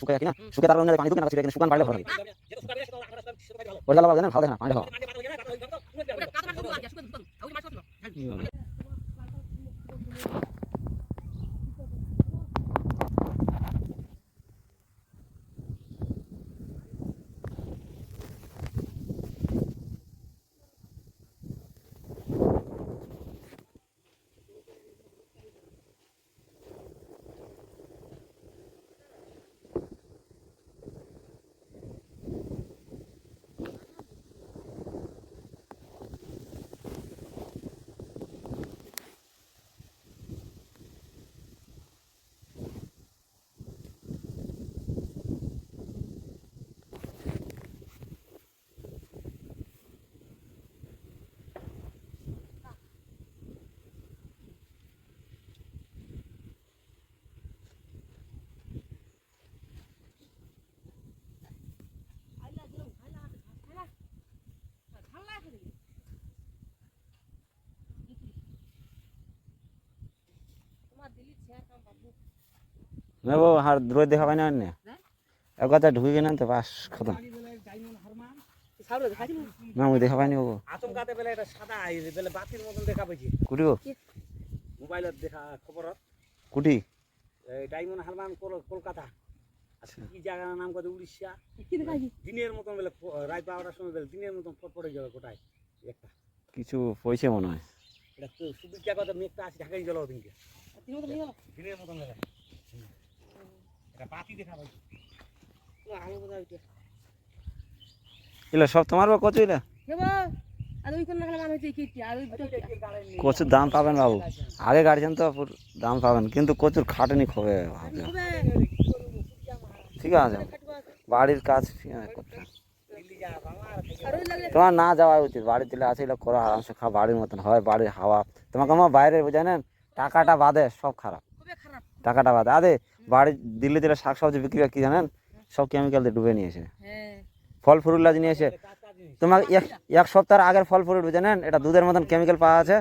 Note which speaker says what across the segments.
Speaker 1: শুকায় কি না শুকে তার পানি দুকে না শুকান পারলে ভালো ভালো দেখে না পানি না বাবা না বাস
Speaker 2: আচমকাতে বেলা এটা সাদা বাতির মতন দেখা পাইছি।
Speaker 1: কুটি
Speaker 2: দেখা খবর
Speaker 1: কুটি?
Speaker 2: ডায়মন্ড হারমান কলকাতা। আচ্ছা, আচ্ছা। কি জায়গার নাম কথা উড়িষ্যা। দিনের মতন বেলা রায় বারোটার সময় বেলা দিনের মতন পড়ে যাবে কোটায় একটা।
Speaker 1: কিছু পয়সা মনে হয়।
Speaker 2: এটা সুবিধা কথা মেঘটা আছে ঢাকাই গেল ওদিনকে।
Speaker 1: এলা সব তোমার বা কচু এলা? কচুর দাম পাবেন বাবু। আগে গাড়ছেন তো দাম পাবেন কিন্তু কচুর খাটনি খবে ঠিক আছে। বাড়ির কাজ করতে হবে।
Speaker 2: দিল্লি যা বাংলা
Speaker 1: তোমার না যাওয়া উচিত। বাড়ির দিলে আছে এগুলো করো আরামসে খাও বাড়ির মতন হয় বাড়ির হাওয়া। তোমাকে আমার বাইরে জানেন টাকাটা বাদে সব খারাপ। টাকাটা বাদে। আরে বাড়ি দিল্লি দিলে শাক সবজি বিক্রি হয় কি জানেন? সব কেমিক্যাল দিয়ে ডুবে নিয়েছে ফল ফ্রুটলা নিয়েছে তোমার এক এক সপ্তাহ আগের ফল ফ্রুট জানেন? এটা দুধের মতন কেমিক্যাল পাওয়া আছে।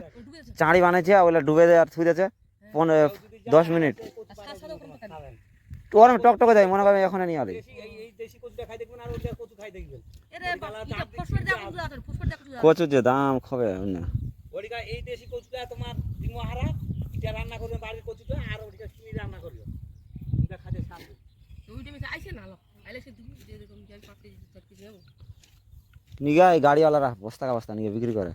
Speaker 1: চাঁড়ি বানিয়েছে ওগুলো ডুবে দেয় আর দিয়েছে পনেরো দশ মিনিট।
Speaker 2: খাবেন
Speaker 1: ওর আমি টকটকে যাই মনে করেন এখন নিয়ে আলি
Speaker 2: দেশি এই এই দেশি কচুটা খাই দেখবেন আর ওটা কচু খাই দেখবেন
Speaker 1: কচুর যে দাম খবে না
Speaker 2: এই দেশি কচুটা তোমার হারা রান্না করবে বাড়ির আর ওদিকে চিনি রান্না করবে। এটা খাতে
Speaker 1: নিগা এই গাড়িওয়ালারা বস্তা বস্তা নিয়ে বিক্রি করে।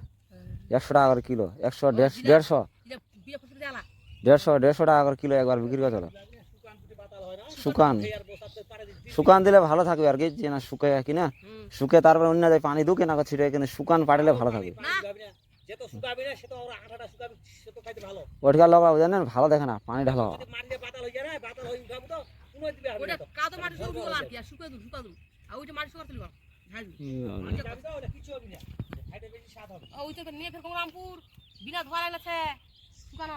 Speaker 1: একশো টাকা করে কিলো একশো দেড়শো দেড়শো। দেড়শো টাকা করে কিলো একবার বিক্রি করে চলো।
Speaker 2: শুকান। হয়
Speaker 1: শুকান দিলে ভালো থাকবে আর কি যে না শুকায় কি না শুকে তারপরে অন্য পানি দুকে না ছিটে কিন্তু শুকান পাড়লে ভালো থাকবে।
Speaker 2: যে তো শুকাবে না সে তো ওরা আঠাটা শুকাবে সে তো খাইতে ভালো।
Speaker 1: ওটকার লগা জানেন? ভালো দেখে না পানি ঢালো।
Speaker 2: যদি মারলে পাতাল হয়ে যায় না পাতাল হয়ে উঠাবো তো কোনো দিবে হবে না তো যাবি তো ওটা কিছু হবে না। খাইতে বেশি স্বাদ হবে
Speaker 3: বিনা ধোয়া লাগছে। শুকানো।